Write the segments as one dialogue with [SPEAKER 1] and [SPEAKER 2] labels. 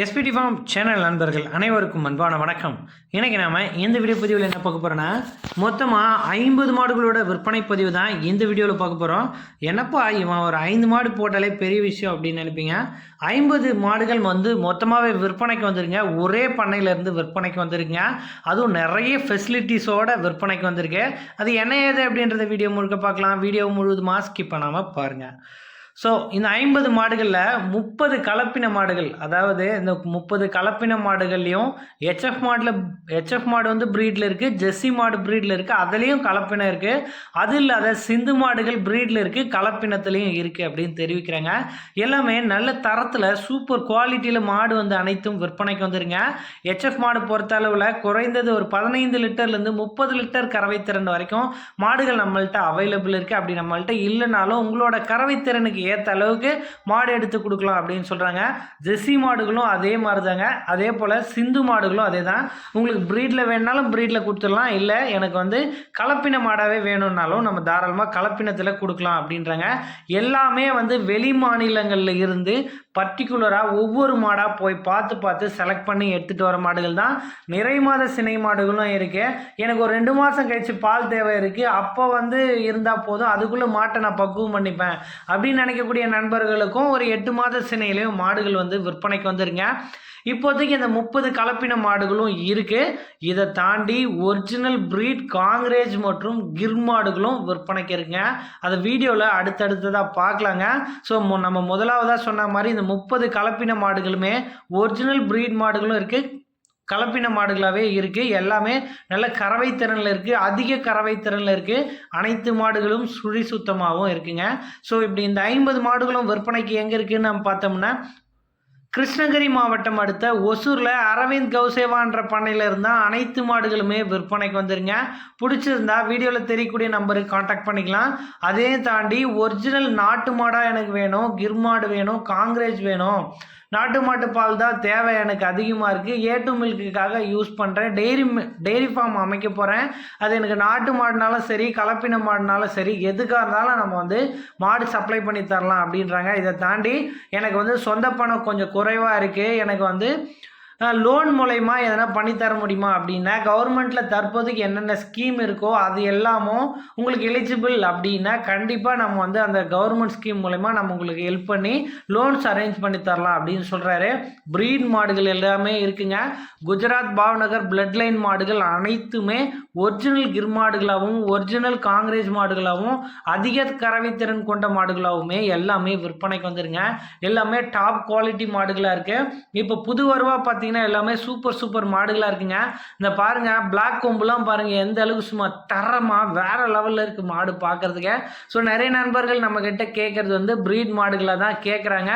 [SPEAKER 1] SPD form channel நண்பர்கள் அனைவருக்கும் அன்பான வணக்கம். இன்றைக்கி நாம் இந்த வீடியோ பதிவில் என்ன பார்க்க போகிறோன்னா மொத்தமாக ஐம்பது மாடுகளோட விற்பனை பதிவு தான் இந்த வீடியோவில் பார்க்க போகிறோம் என்னப்பா இவன் ஒரு ஐந்து மாடு போட்டாலே பெரிய விஷயம் அப்படின்னு நினைப்பீங்க. ஐம்பது மாடுகள் வந்து மொத்தமாகவே விற்பனைக்கு வந்துருங்க. ஒரே பண்ணையிலேருந்து விற்பனைக்கு வந்துருங்க அதுவும் நிறைய ஃபெசிலிட்டிஸோட விற்பனைக்கு வந்திருக்கு. அது என்ன ஏது அப்படின்றத வீடியோ முழுக்க பார்க்கலாம். வீடியோ முழுவதுமாக ஸ்கிப் பண்ணாமல் பாருங்கள் ஸோ இந்த ஐம்பது மாடுகளில் முப்பது கலப்பின மாடுகள் அதாவது இந்த முப்பது கலப்பின மாடுகள்லையும் ஹெச்எஃப் மாடில் ஹெச்எஃப் மாடு வந்து ப்ரீடில் இருக்குது ஜெஸ்ஸி மாடு ப்ரீடில் இருக்குது அதுலேயும் கலப்பினம் இருக்குது அது இல்லாத சிந்து மாடுகள் ப்ரீடில் இருக்குது கலப்பினத்துலேயும் இருக்குது அப்படின்னு தெரிவிக்கிறாங்க. எல்லாமே நல்ல தரத்தில் சூப்பர் குவாலிட்டியில் மாடு வந்து அனைத்தும் விற்பனைக்கு வந்துருங்க. ஹெச்எஃப் மாடு பொறுத்த அளவில் குறைந்தது ஒரு பதினைந்து லிட்டர்லேருந்து முப்பது லிட்டர் கறவை திறன் வரைக்கும் மாடுகள் நம்மள்ட்ட அவைலபிள் இருக்குது அப்படி நம்மள்ட்ட இல்லைனாலும் உங்களோட கறவை திறனுக்கு ஏற்ற அளவுக்கு மாடு எடுத்து கொடுக்கலாம் அப்படின்னு சொல்கிறாங்க ஜெர்சி மாடுகளும் அதே மாதிரி தாங்க அதே போல் சிந்து மாடுகளும் அதே தான் உங்களுக்கு ப்ரீடில் வேணுனாலும் ப்ரீடில் கொடுத்துடலாம். இல்லை எனக்கு வந்து கலப்பின மாடாகவே வேணும்னாலும் நம்ம தாராளமாக கலப்பினத்தில் கொடுக்கலாம் அப்படின்றாங்க. எல்லாமே வந்து வெளி மாநிலங்களில் இருந்து பர்டிகுலராக ஒவ்வொரு மாடாக போய் பார்த்து பார்த்து செலக்ட் பண்ணி எடுத்துகிட்டு வர மாடுகள் தான். நிறை மாத சினை மாடுகளும் இருக்குது எனக்கு ஒரு ரெண்டு மாதம் கழித்து பால் தேவை இருக்குது அப்போ வந்து இருந்தால் போதும். அதுக்குள்ளே மாட்டை நான் பக்குவம் பண்ணிப்பேன். அப்படின்னு நினைக்கக்கூடிய நண்பர்களுக்கும் ஒரு எட்டு மாத சினையிலையும் மாடுகள் வந்து விற்பனைக்கு வந்துருங்க. இப்போதைக்கு இந்த முப்பது கலப்பின மாடுகளும் இருக்குது இதை தாண்டி ஒரிஜினல் ப்ரீட் காங்கிரேஜ் மற்றும் கிர் மாடுகளும் விற்பனைக்கு இருக்குங்க. அதை வீடியோவில் அடுத்தடுத்ததாக பார்க்கலாங்க. ஸோ நம்ம முதலாவதாக சொன்ன மாதிரி இந்த முப்பது கலப்பின மாடுகளுமே ஒரிஜினல் ப்ரீட் மாடுகளும் இருக்குது கலப்பின மாடுகளாகவே இருக்குது எல்லாமே நல்ல கறவை திறனில் இருக்குது அதிக கறவை திறனில் இருக்குது அனைத்து மாடுகளும் சுழி சுத்தமாகவும் இருக்குங்க. ஸோ இப்படி இந்த ஐம்பது மாடுகளும் விற்பனைக்கு எங்கே இருக்குதுன்னு நம்ம பார்த்தோம்னா கிருஷ்ணகிரி மாவட்டம் அடுத்த ஒசூரில் அரவிந்த் கௌசேவான்ற பண்ணையில் இருந்தால் அனைத்து மாடுகளுமே விற்பனைக்கு வந்துருங்க. பிடிச்சிருந்தா வீடியோவில் தெரியக்கூடிய நம்பருக்கு காண்டாக்ட் பண்ணிக்கலாம். அதையும் தாண்டி ஒரிஜினல் நாட்டு மாடாக எனக்கு வேணும் கிர் மாடு வேணும் காங்கிரேஜ் வேணும். நாட்டு மாட்டு பால் தான் தேவை. எனக்கு அதிகமாக இருக்குது ஏ டு மில்க்குக்காக யூஸ் பண்ணுறேன் டெய்ரி டெய்ரி ஃபார்ம் அமைக்க போகிறேன் அது எனக்கு நாட்டு மாடுனாலும் சரி கலப்பின மாடுனாலும் சரி எதுக்காக இருந்தாலும் நம்ம வந்து மாடு சப்ளை பண்ணி தரலாம் அப்படின்றாங்க. இதை தாண்டி எனக்கு வந்து சொந்த பணம் கொஞ்சம் குறைவாக இருக்குது எனக்கு வந்து லோன் மூலயமா எதனா பண்ணித்தர முடியுமா அப்படின்னா கவர்மெண்ட்டில் தற்போதைக்கு என்னென்ன ஸ்கீம் இருக்கோ அது எல்லாமும் உங்களுக்கு எலிஜிபிள் அப்படின்னா கண்டிப்பாக நம்ம வந்து அந்த கவர்மெண்ட் ஸ்கீம் மூலயமா நம்ம உங்களுக்கு ஹெல்ப் பண்ணி லோன்ஸ் அரேஞ்ச் பண்ணி தரலாம் அப்படின்னு சொல்கிறாரு ப்ரீட் மாடுகள் எல்லாமே இருக்குங்க. குஜராத் பாவ்நகர் பிளட் லைன் மாடுகள் அனைத்துமே ஒரிஜினல் கிர் மாடுகளாகவும் ஒரிஜினல் காங்கிரேஜ் மாடுகளாகவும் அதிக கறவைத்திறன் கொண்ட மாடுகளாகவுமே எல்லாமே விற்பனைக்கு வந்துருங்க. எல்லாமே டாப் குவாலிட்டி மாடுகளாக இருக்குது இப்போ புது வருவா பார்த்தீங்கன்னா பார்த்தீங்கன்னா எல்லாமே சூப்பர் சூப்பர் மாடுகளாக இருக்குங்க. இந்த பாருங்கள் பிளாக் கொம்புலாம் பாருங்கள் எந்த அளவுக்கு சும்மா தரமாக வேறு லெவலில் இருக்குது மாடு பார்க்குறதுக்கு ஸோ நிறைய நண்பர்கள் நம்மக்கிட்ட கேட்குறது வந்து ப்ரீட் மாடுகளாக தான் கேட்குறாங்க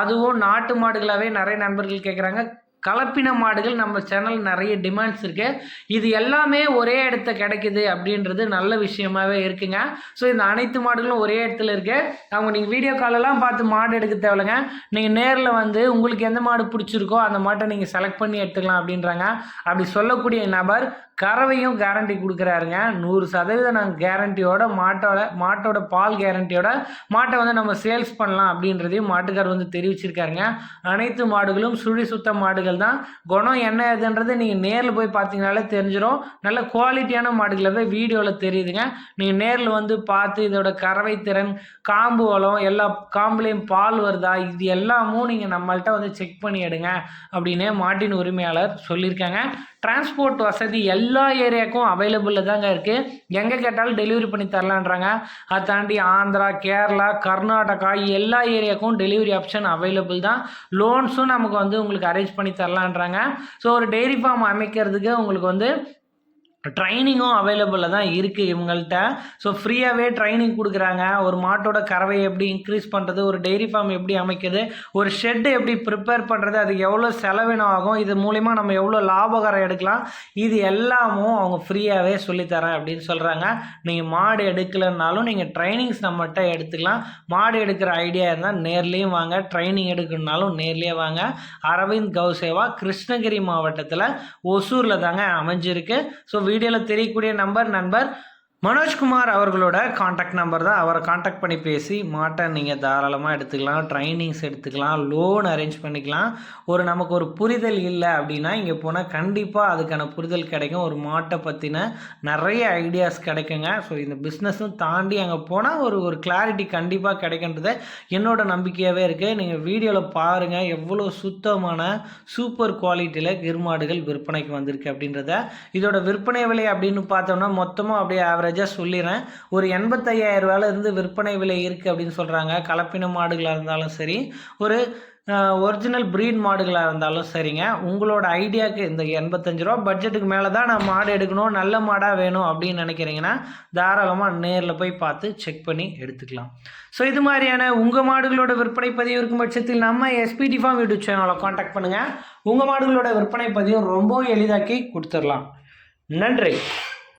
[SPEAKER 1] அதுவும் நாட்டு மாடுகளாகவே நிறைய நண்பர்கள் கேட்குறாங்க கலப்பின மாடுகள் நம்ம சேனல் நிறைய டிமாண்ட்ஸ் இருக்குது இது எல்லாமே ஒரே இடத்த கிடைக்குது அப்படின்றது நல்ல விஷயமாவே இருக்குங்க. ஸோ இந்த அனைத்து மாடுகளும் ஒரே இடத்துல இருக்குது அவங்க நீங்கள் வீடியோ காலெல்லாம் பார்த்து மாடு எடுக்க தேவையில்லைங்க. நீங்கள் நேரில் வந்து உங்களுக்கு எந்த மாடு பிடிச்சிருக்கோ அந்த மாட்டை நீங்கள் செலக்ட் பண்ணி எடுத்துக்கலாம் அப்படின்றாங்க. அப்படி சொல்லக்கூடிய நபர் கறவையும் கேரண்டி கொடுக்குறாருங்க. நூறு சதவீதம் நாங்கள் கேரண்டியோட மாட்டோட மாட்டோட பால் கேரண்டியோட மாட்டை வந்து நம்ம சேல்ஸ் பண்ணலாம் அப்படின்றதையும் மாட்டுக்கார் வந்து தெரிவிச்சிருக்காருங்க. அனைத்து மாடுகளும் சுழி சுத்த மாடுகள் தான். குணம் என்ன இதுன்றது நீங்கள் நேரில் போய் பார்த்தீங்கனாலே தெரிஞ்சிடும் நல்ல குவாலிட்டியான மாடுகளை போய் வீடியோவில் தெரியுதுங்க. நீங்கள் நேரில் வந்து பார்த்து இதோட கறவை திறன் காம்பு வளம் எல்லா காம்புலேயும் பால் வருதா இது எல்லாமும் நீங்கள் நம்மள்ட்ட வந்து செக் பண்ணி எடுங்க அப்படின்னு மாட்டின் உரிமையாளர் சொல்லியிருக்காங்க. டிரான்ஸ்போர்ட் வசதி எல்லா ஏரியாவுக்கும் அவைலபிளில் தாங்க இருக்குது எங்கே கேட்டாலும் டெலிவரி பண்ணி தரலான்றாங்க. அதை தாண்டி ஆந்திரா கேரளா கர்நாடகா எல்லா ஏரியாவுக்கும் டெலிவரி ஆப்ஷன் அவைலபிள் தான். லோன்ஸும் நமக்கு வந்து உங்களுக்கு அரேஞ்ச் பண்ணி தரலான்றாங்க. ஸோ ஒரு டெய்ரி ஃபார்ம் அமைக்கிறதுக்கு உங்களுக்கு வந்து ட்ரைனிங்கும் அவைலபிளில் தான் இருக்குது இவங்கள்ட்ட. ஸோ ஃப்ரீயாகவே ட்ரைனிங் கொடுக்குறாங்க. ஒரு மாட்டோட கறவை எப்படி இன்க்ரீஸ் பண்ணுறது ஒரு டெய்ரி ஃபார்ம் எப்படி அமைக்கிறது ஒரு ஷெட்டு எப்படி ப்ரிப்பேர் பண்ணுறது அதுக்கு எவ்வளோ செலவினம் ஆகும் இது மூலிமா நம்ம எவ்வளோ லாபகரம் எடுக்கலாம் இது எல்லாமும் அவங்க ஃப்ரீயாகவே சொல்லித்தரேன் அப்படின்னு சொல்கிறாங்க நீங்கள் மாடு எடுக்கலைன்னாலும் நீங்கள் ட்ரைனிங்ஸ் நம்மகிட்ட எடுத்துக்கலாம். மாடு எடுக்கிற ஐடியா இருந்தால் நேர்லேயும் வாங்க ட்ரைனிங் எடுக்கணுன்னாலும் நேர்லேயே வாங்க. அரவிந்த் கௌசேவா கிருஷ்ணகிரி மாவட்டத்தில் ஒசூரில் தாங்க அமைஞ்சிருக்கு. ஸோ வீடியோவில் தெரியக்கூடிய நம்பர் நண்பர் மனோஜ்குமார் அவர்களோட காண்டாக்ட் நம்பர் தான். அவரை காண்டாக்ட் பண்ணி பேசி மாட்டை நீங்கள் தாராளமாக எடுத்துக்கலாம் ட்ரைனிங்ஸ் எடுத்துக்கலாம் லோன் அரேஞ்ச் பண்ணிக்கலாம். ஒரு நமக்கு ஒரு புரிதல் இல்லை அப்படின்னா இங்கே போனால் கண்டிப்பாக அதுக்கான புரிதல் கிடைக்கும். ஒரு மாட்டை பற்றின நிறைய ஐடியாஸ் கிடைக்குங்க. ஸோ இந்த பிஸ்னஸும் தாண்டி அங்கே போனால் ஒரு ஒரு கிளாரிட்டி கண்டிப்பாக கிடைக்கின்றது என்னோட நம்பிக்கையாகவே இருக்குது நீங்கள் வீடியோவில் பாருங்கள் எவ்வளோ சுத்தமான சூப்பர் குவாலிட்டியில் கிருமாடுகள் விற்பனைக்கு வந்திருக்கு அப்படின்றத. இதோட விற்பனை விலை அப்படின்னு பார்த்தோம்னா மொத்தமாக அப்படியே ஆவரேஜ் ஆவரேஜாக சொல்லிடுறேன் ஒரு எண்பத்தையாயிரம் ரூபாயிலிருந்து விற்பனை விலை இருக்குது அப்படின்னு சொல்கிறாங்க கலப்பின மாடுகளாக இருந்தாலும் சரி ஒரு ஒரிஜினல் ப்ரீட் மாடுகளாக இருந்தாலும் சரிங்க. உங்களோட ஐடியாவுக்கு இந்த எண்பத்தஞ்சு ரூபா பட்ஜெட்டுக்கு மேலே தான் நான் மாடு எடுக்கணும் நல்ல மாடாக வேணும் அப்படின்னு நினைக்கிறீங்கன்னா தாராளமாக நேரில் போய் பார்த்து செக் பண்ணி எடுத்துக்கலாம். ஸோ இது மாதிரியான உங்கள் மாடுகளோட விற்பனை பதிவு இருக்கும் பட்சத்தில் நம்ம எஸ்பிடி ஃபார்ம் யூடியூப் சேனலை காண்டாக்ட் பண்ணுங்கள் உங்கள் மாடுகளோட விற்பனை பதிவும் ரொம்பவும் எளிதாக்கி கொடுத்துடலாம். நன்றி.